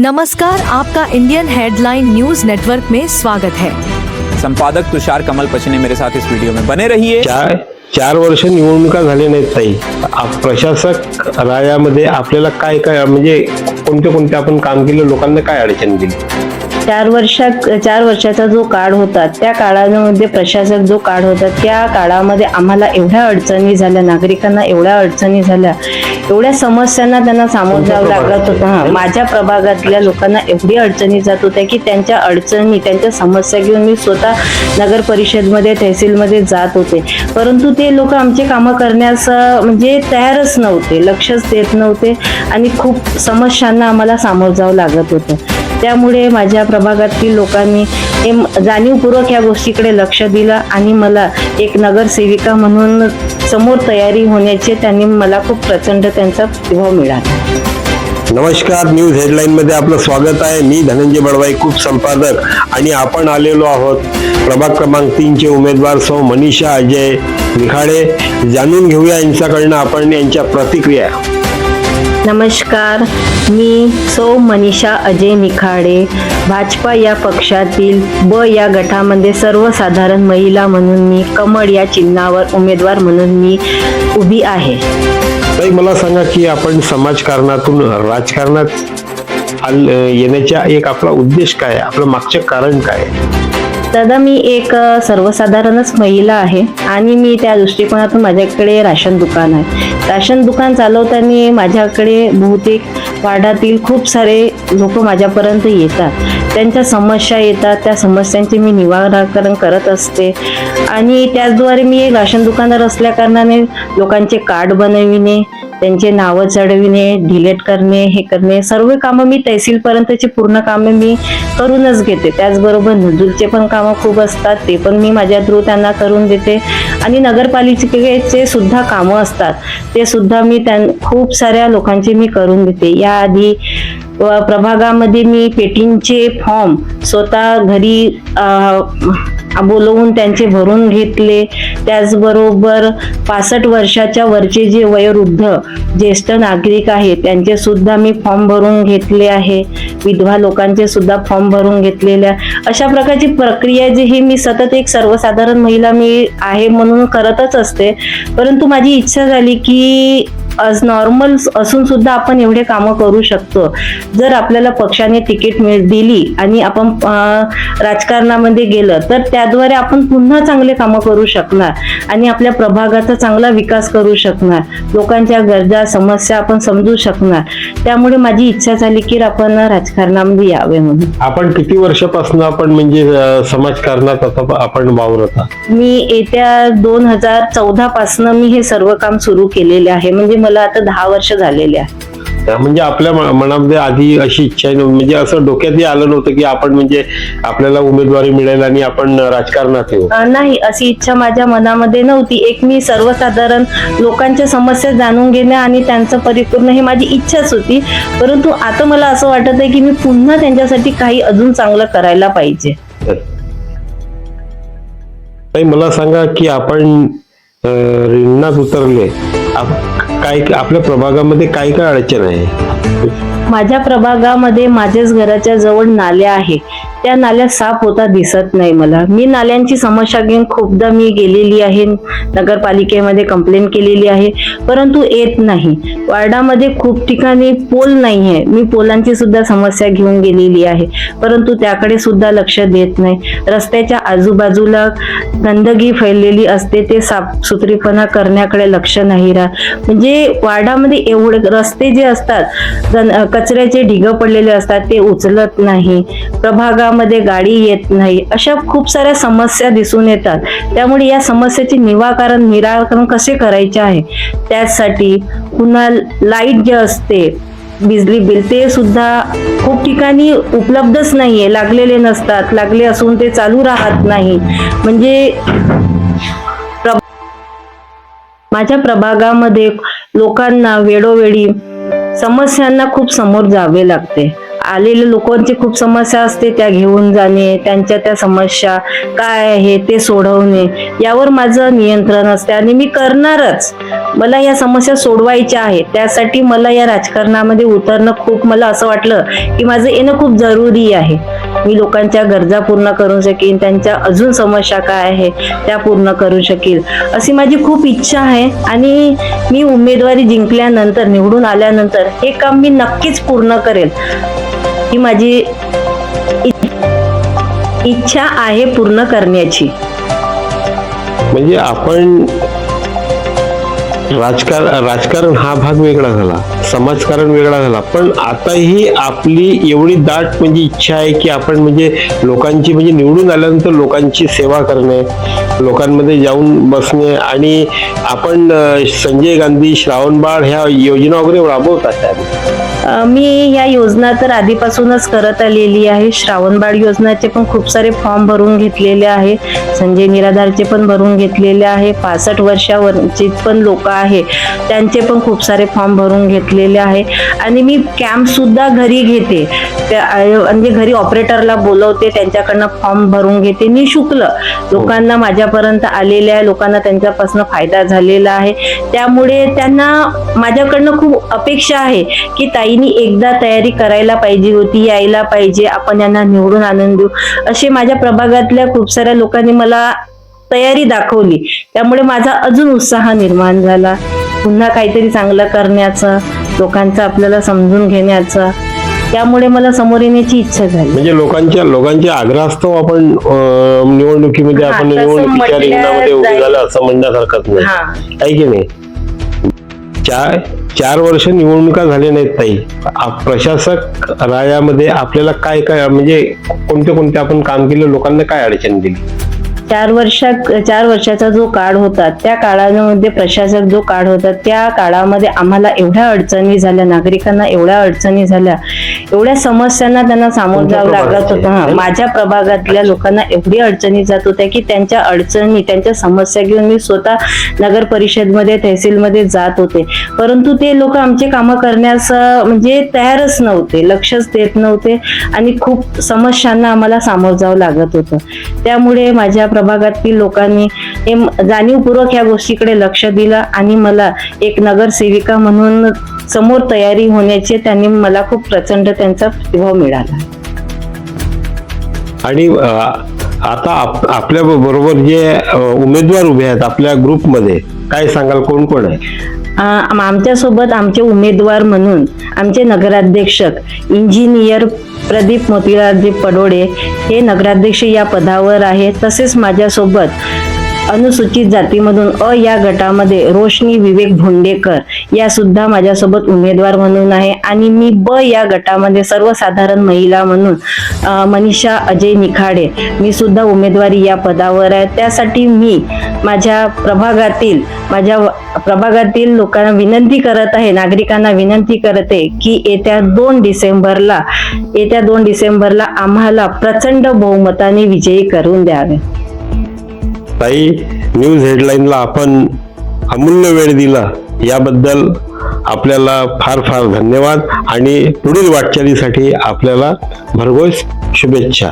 नमस्कार आपका Indian headline news network में स्वागत है। संपादक तुषार कमल पचने मेरे साथ इस वीडियो में बने रहिए। चार चार वर्ष निवडणुका झाल्या नाहीत ताई. आप- प्रशासक रायामध्ये आपल्याला काय काय म्हणजे कोणते कोणते आपण काम केलं लोकांना काय अडचण दिली? चार वर्षात चार वर्षाचा जो काळ होता त्या काळामध्ये प्रशासक जो काळ होता त्या काळामध्ये आम्हाला एवढ्या अडचणी झाल्या नागरिकांना एवढ्या अडचणी झाल्या एवढ्या समस्यांना त्यांना सामोरं जावं लागत होतं. हा माझ्या प्रभागातल्या लोकांना एवढी अडचणी जात होत्या की त्यांच्या अडचणी त्यांच्या समस्या घेऊन मी स्वतः नगर परिषदमध्ये तहसीलमध्ये जात होते. परंतु ते लोक आमचे कामं करण्यास म्हणजे तयारच नव्हते लक्षच देत नव्हते आणि खूप समस्यांना आम्हाला सामोरं जावं लागत होतं. त्यामुळे माझ्या प्रभागातील लोकांनी हे जाणीवपूर्वक या गोष्टीकडे लक्ष दिलं आणि मला एक नगरसेविका म्हणून समोर तयारी होण्याचे त्यांनी मला खूप प्रचंड त्यांचा प्रतिभाव मिळाला. नमस्कार न्यूज हेडलाईनमध्ये आपलं स्वागत आहे. मी धनंजय बडवाई खूप संपादक. आणि आपण आलेलो आहोत प्रभाग क्रमांक तीनचे उमेदवार सौ मनीषा अजय निखाडे. जाणून घेऊया यांच्याकडनं आपण यांच्या प्रतिक्रिया. नमस्कार मी सौ मनीषा अजय निखाडे भाजपा या पक्षातील ब या गटामध्ये सर्वसाधारण महिला म्हणून मी कमळ या चिन्हावर उमेदवार म्हणून मी उभी आहे ताई मला सांगा की आपण समाजकारणातून राजकारणात आल एक आपला उद्देश काय आहे? आपलं मागचं कारण काय आहे? दादा मी एक सर्वसाधारणच महिला आहे आणि मी त्या दृष्टिकोनातून माझ्याकडे राशन दुकान आहे. राशन दुकान चालवताना माझ्याकडे बहुतेक वार्डातील खूप सारे लोक माझ्यापर्यंत येतात. त्यांच्या समस्या येतात त्या समस्यांचे मी निवारण करत असते आणि त्याचद्वारे मी एक राशन दुकानदार असल्याकारणाने लोकांचे कार्ड बनविणे त्यांचे नावं चढविणे डिलीट करणे हे करणे सर्व कामं मी तहसीलपर्यंतची पूर्ण कामं मी करूनच घेते. त्याचबरोबर नजूरचे पण कामं खूप असतात ते पण मी माझ्या थ्रू त्यांना करून देते. आणि नगरपालिकेचे सुद्धा कामं असतात ते सुद्धा मी त्यां खूप साऱ्या लोकांचे मी करून देते. याआधी प्रभागामध्ये मी पेटींचे फॉर्म स्वतः घरी बोलवून त्यांचे भरून घेतले. त्याचबरोबर पासष्ट वर्षाच्या वरचे जे वयोवृद्ध ज्येष्ठ नागरिक आहेत त्यांचे सुद्धा मी फॉर्म भरून घेतले आहे. विधवा लोकांचे सुद्धा फॉर्म भरून घेतलेल्या अशा प्रकारची प्रक्रिया जी ही मी सतत एक सर्वसाधारण महिला मी आहे म्हणून करतच असते. परंतु माझी इच्छा झाली की आज नॉर्मल असून सुद्धा आपण एवढे कामं करू शकतो. जर आपल्याला पक्षाने तिकीट मिळ दिली आणि आपण राजकारणामध्ये गेलं तर त्याद्वारे आपण पुन्हा चांगले कामं करू शकणार आणि आपल्या प्रभागाचा चांगला विकास करू शकणार. लोकांच्या गरजा समस्या आपण समजू शकणार. त्यामुळे माझी इच्छा झाली की आपण राजकारणामध्ये यावे म्हणून. आपण किती वर्षापासून आपण म्हणजे समाजकारणात आता आपण वावरत मी येत्या दोन हजार चौदा पासनं मी हे सर्व काम सुरू केलेले आहे. म्हणजे मला आता दहा वर्ष झालेले आहे म्हणजे आपल्या मनामध्ये आधी अशी इच्छा म्हणजे असं डोक्यातही आलं नव्हतं की आपण म्हणजे आपल्याला उमेदवारी मिळेल आणि आपण राजकारणात येऊ. नाही अशी इच्छा माझ्या मनामध्ये नव्हती. एक मी सर्वसाधारण लोकांच्या समस्या जाणून घेणे आणि त्यांचं परिपूर्ण ही माझी इच्छाच होती. परंतु आता मला असं वाटत आहे की मी पुन्हा त्यांच्यासाठी काही अजून चांगलं करायला पाहिजे. मला सांगा की आपण रिंगणात उतरले. काय आपल्या प्रभागामध्ये काय काय अडचण आहे. माझ्या प्रभागामध्ये माझ्याच घराच्या जवळ नाल्या आहे त्या नाल्या साफ होता दिसत नाही मला. मी नाल्यांची समस्या घेऊन खूपदा मी गेलेली आहे. नगरपालिकेमध्ये कंप्लेंट केलेली आहे. परंतु येत नाही. वार्डामध्ये खूप ठिकाणी पोल नाही आहे मी पोलांची सुद्धा समस्या घेऊन गेलेली आहे. परंतु त्याकडे सुद्धा लक्ष देत नाही. रस्त्याच्या आजूबाजूला गंदगी फैललेली असते. ते साफसुथरीपणा करण्याकडे लक्ष नाही राहत. म्हणजे वार्डामध्ये एवढे रस्ते जे असतात कचऱ्याचे ढिगं पडलेले असतात ते उचलत नाही प्रभागामध्ये गाडी येत नाही अशा खूप साऱ्या समस्या दिसून येतात. त्यामुळे या समस्येचे निवाकरण निराकरण कसे करायचे आहे? त्यासाठी पुन्हा लाइट जे असते बिजली बिल ते सुद्धा खूप ठिकाणी उपलब्धच नाहीये लागलेले नसतात लागले असून ते चालू राहत नाही. म्हणजे प्र- माझ्या प्रभागामध्ये लोकांना वेळोवेळी समस्यांना खूप समोर जावे लागते. आलेल्या लोकांची खूप समस्या असते त्या घेऊन जाणे त्यांच्या त्या समस्या काय आहे ते सोडवणे यावर माझं नियंत्रण असते आणि मी करणारच. मला या समस्या सोडवायच्या आहेत त्यासाठी मला या राजकारणामध्ये उतरणं खूप मला असं वाटलं की माझं येणं खूप जरुरी आहे. मी लोकांच्या गरजा पूर्ण करू शकेन त्यांच्या अजून समस्या काय आहे त्या पूर्ण करू शकेल अशी माझी खूप इच्छा आहे. आणि मी उमेदवारी जिंकल्यानंतर निवडून आल्यानंतर हे काम मी नक्कीच पूर्ण करेल. ही माझी इच्छा आहे पूर्ण करण्याची. म्हणजे आपण राजकारण राजकारण हा भाग वेगळा झाला समाजकारण वेगळा झाला पण आताही आपली एवढी दाट म्हणजे इच्छा आहे की आपण म्हणजे लोकांची म्हणजे निवडून आल्यानंतर लोकांची सेवा करणे लोकांमध्ये जाऊन बसणे आणि आपण संजय गांधी श्रावणबाळ ह्या योजना वगैरे राबवतात त्यात मी या योजना तर आधीपासूनच करत आलेली आहे. श्रावणबाळ योजनाचे पण खूप सारे फॉर्म भरून घेतलेले आहे. संजय निराधारचे पण भरून घेतलेले आहे. पासष्ट वर्षावरचे पण लोक आहे. त्यांचे पण खूप सारे फॉर्म भरून घेतलेले आहे. आणि मी कॅम्पसुद्धा घरी घेते. त्या म्हणजे घरी ऑपरेटरला बोलवते. त्यांच्याकडनं फॉर्म भरून घेते. निशुल्क लोकांना माझ्यापर्यंत आलेल्या लोकांना त्यांच्यापासून फायदा झालेला आहे. त्यामुळे त्यांना माझ्याकडनं खूप अपेक्षा आहे की ताईनी एकदा तयारी करायला पाहिजे होती यायला पाहिजे. आपण यांना निवडून आणून देऊ. असे माझ्या प्रभागातल्या खूप साऱ्या लोकांनी मला तयारी दाखवली. त्यामुळे माझा अजून उत्साह निर्माण झाला. पुन्हा काहीतरी चांगलं करण्याचा लोकांचं आपल्याला समजून घेण्याचा त्यामुळे मला समोर येण्याची इच्छा झाली. म्हणजे लोकांच्या लोकांच्या आग्रहास्तव आपण निवडणुकीमध्ये आपण निवडणुकीच्या रिंगणामध्ये उभे. झालं असं म्हणण्यासारखंच नाही. आहे की नाही? चार चार वर्ष निवडणुका झाल्या नाहीत ताई. प्रशासक रायामध्ये आपल्याला काय काय म्हणजे कोणते कोणते आपण काम केलं लोकांना काय अडचण दिली? चार वर्षात चार वर्षाचा जो काळ होता त्या काळामध्ये प्रशासक जो काळ होता त्या काळामध्ये आम्हाला एवढ्या अडचणी झाल्या नागरिकांना एवढ्या अडचणी झाल्या एवढ्या समस्यांना त्यांना सामोरं जावं लागत होतं. हा? माझ्या प्रभागातल्या लोकांना एवढी अडचणी जात होत्या की त्यांच्या अडचणी त्यांच्या समस्या घेऊन मी स्वतः नगर परिषदमध्ये तहसीलमध्ये जात होते. परंतु ते लोक आमचे कामं करण्यास म्हणजे तयारच नव्हते लक्षच देत नव्हते आणि खूप समस्यांना आम्हाला सामोरं जावं लागत होतं. त्यामुळे माझ्या प्रभागातील लोकांनी हे जाणीवपूर्वक या गोष्टीकडे लक्ष दिलं आणि मला एक नगरसेविका म्हणून समोर तयारी होण्याचे त्यांनी मला खूप प्रचंड त्यांचा प्रतिभाव मिळाला. आणि आता आपल्या बरोबर जे उमेदवार उभे आहेत आपल्या ग्रुपमध्ये काय सांगाल? कोण कोण आहे? आमच्यासोबत आमचे उमेदवार म्हणून आमचे नगराध्यक्षक इंजिनियर प्रदीप मोतीलालजी पडोळे हे नगराध्यक्ष या पदावर आहे तसेच माझ्यासोबत अनुसूचित जातीमधून अ या गटामध्ये रोशनी विवेक भोंडेकर या सुद्धा माझ्यासोबत उमेदवार म्हणून आहे. आणि मी ब या गटामध्ये सर्वसाधारण महिला म्हणून मनीषा अजय निखाडे मी सुद्धा उमेदवारी या पदावर आहे. त्यासाठी मी माझ्या प्रभागातील माझ्या प्रभागातील लोकांना विनंती करत आहे नागरिकांना विनंती करते की येत्या दोन डिसेंबरला येत्या दोन डिसेंबरला आम्हाला प्रचंड बहुमताने विजयी करून द्यावे. ताई न्यूज हेडलाईनला आपण अमूल्य वेळ दिला. याबद्दल आपल्याला फार फार धन्यवाद आणि पुढील वाटचालीसाठी आपल्याला भरघोस शुभेच्छा.